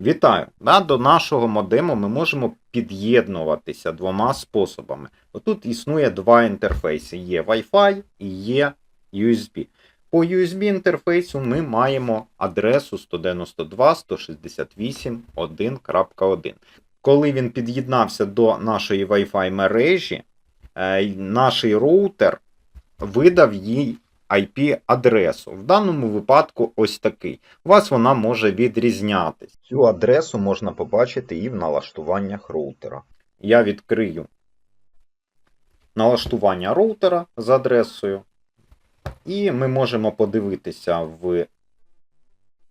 Вітаю! Да, До нашого модему ми можемо під'єднуватися двома способами. Отут існує два інтерфейси: є Wi-Fi і є USB. По USB інтерфейсу ми маємо адресу 192.168.1.1. Коли він під'єднався до нашої Wi-Fi мережі, е, наш роутер видав їй IP-адресу. В даному випадку ось такий. У вас вона може відрізнятись. Цю адресу можна побачити і в налаштуваннях роутера. Я відкрию налаштування роутера з адресою. І ми можемо подивитися в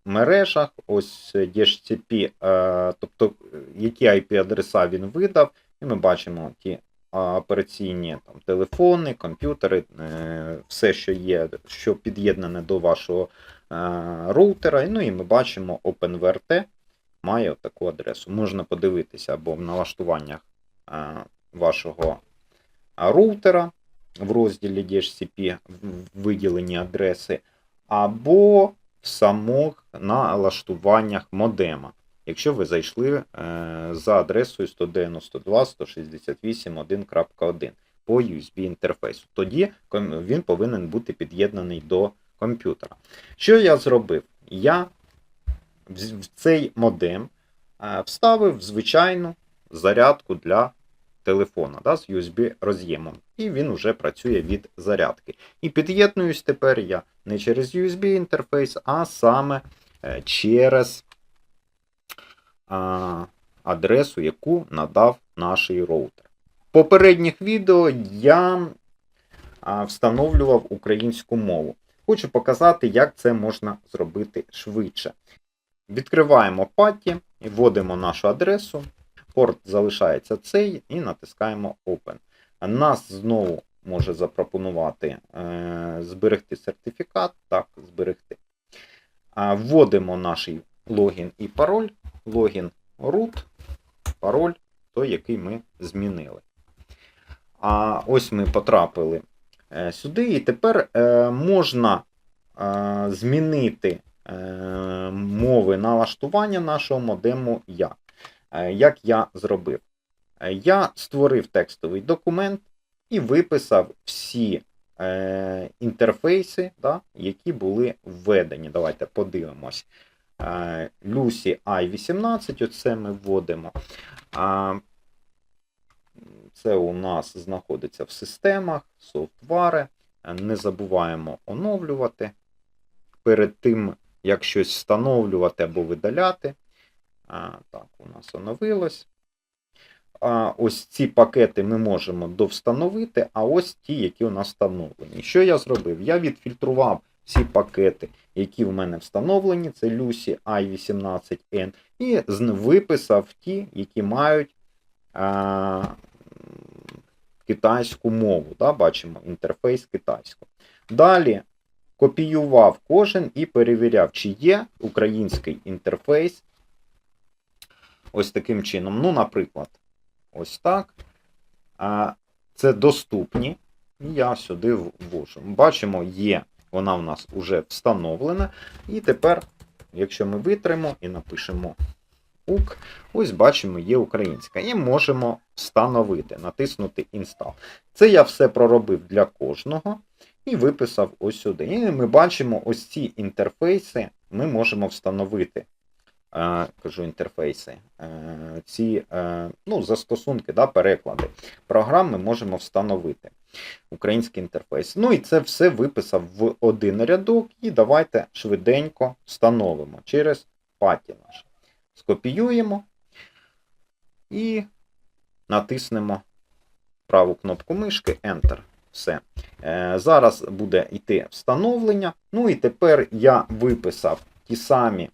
мережах, ось DHCP, е, тобто які IP-адреса він видав. І ми бачимо ті операційні там, телефони, комп'ютери, е, все, що є, що під'єднане до вашого е, роутера. Ну і ми бачимо OpenVRT має таку адресу. Можна подивитися або в налаштуваннях е, вашого роутера в розділі DHCP виділені адреси, або в самих налаштуваннях модема якщо ви зайшли е, за адресою 192.168.1.1 по USB інтерфейсу. Тоді він повинен бути під'єднаний до комп'ютера. Що я зробив? Я в цей модем е, вставив звичайну зарядку для телефона да, з USB роз'ємом. І він вже працює від зарядки. І під'єднуюсь тепер я не через USB інтерфейс, а саме е, через адресу, яку надав наш роутер. В попередніх відео я встановлював українську мову. Хочу показати, як це можна зробити швидше. Відкриваємо паті, вводимо нашу адресу, порт залишається цей і натискаємо Open. Нас знову може запропонувати е, зберегти сертифікат. Так, зберегти. Вводимо наш логін і пароль логін root, пароль, той, який ми змінили. А ось ми потрапили е, сюди, і тепер е, можна е, змінити мови налаштування нашого модему як. Як я зробив? Я створив текстовий документ і виписав всі інтерфейси, да, які були введені. Давайте подивимось. Lucy i18, оце ми вводимо. Це у нас знаходиться в системах, софтвари. Не забуваємо оновлювати. Перед тим, як щось встановлювати або видаляти. Так, у нас оновилось. Ось ці пакети ми можемо довстановити, а ось ті, які у нас встановлені. Що я зробив? Я відфільтрував всі пакети, які в мене встановлені, це Lucy i18N, і виписав ті, які мають а, китайську мову. Да, Бачимо інтерфейс китайську. Далі копіював кожен і перевіряв, чи є український інтерфейс. Ось таким чином. Ну, наприклад, ось так. Це доступні. Я сюди ввожу. Бачимо, є вона в нас вже встановлена. І тепер, якщо ми витримо і напишемо УК, ось бачимо, є українська. І можемо встановити, натиснути Install. Це я все проробив для кожного і виписав ось сюди. І ми бачимо ось ці інтерфейси, ми можемо встановити. Е, кажу інтерфейси, е, ці е, ну, застосунки, да, переклади програм ми можемо встановити український інтерфейс. Ну і це все виписав в один рядок, і давайте швиденько встановимо через паті наше. Скопіюємо і натиснемо праву кнопку мишки Enter. Все. Зараз буде йти встановлення. Ну і тепер я виписав ті самі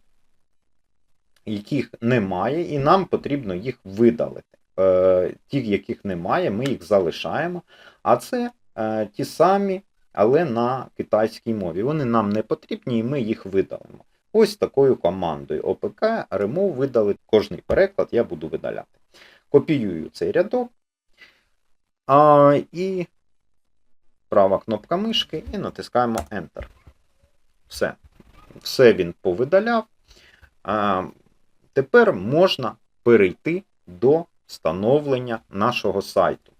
яких немає, і нам потрібно їх видалити. Е, ті, яких немає, ми їх залишаємо. А це е, ті самі, але на китайській мові. Вони нам не потрібні, і ми їх видалимо. Ось такою командою OPK remove видалити кожний переклад, я буду видаляти. Копіюю цей рядок. А, І права кнопка мишки і натискаємо Enter. Все. Все він повидаляв. Тепер можна перейти до встановлення нашого сайту.